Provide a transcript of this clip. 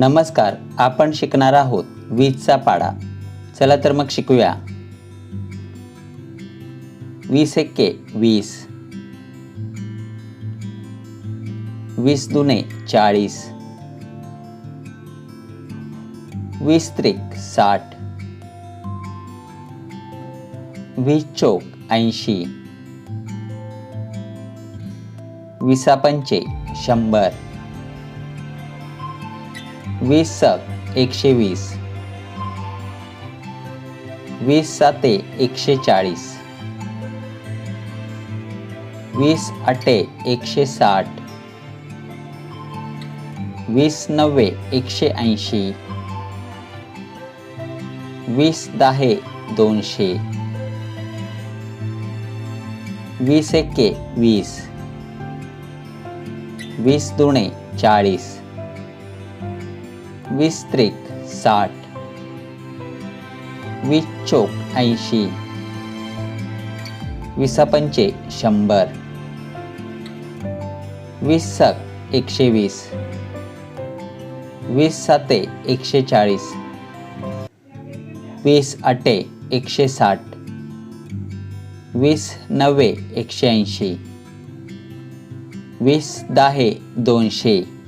नमस्कार आपण शिकणार आहोत वीजचा पाडा. चला तर मग शिकूया. वीस एक्के वीस. वीस दुने चाळीस. वीस त्रिक साठ. वीस चौक ऐंशी. विसा पंचे शंभर. वीस सात एकशे वीस. वीस साते एकशे चाळीस. वीस आठे एकशे साठ. वीस नव्वे एकशे ऐंशी. वीस दहा दोनशे. वीस एके वीस. वीस दुणे चाळीस. वीस त्रिक साठ वीस चोक ऐंशी विसापंचे शंभर वीस सक एकशे वीस वीस साते एकशे चाळीस वीस आठे एकशे साठ वीस नव्वे एकशे ऐंशी वीस दहा दोनशे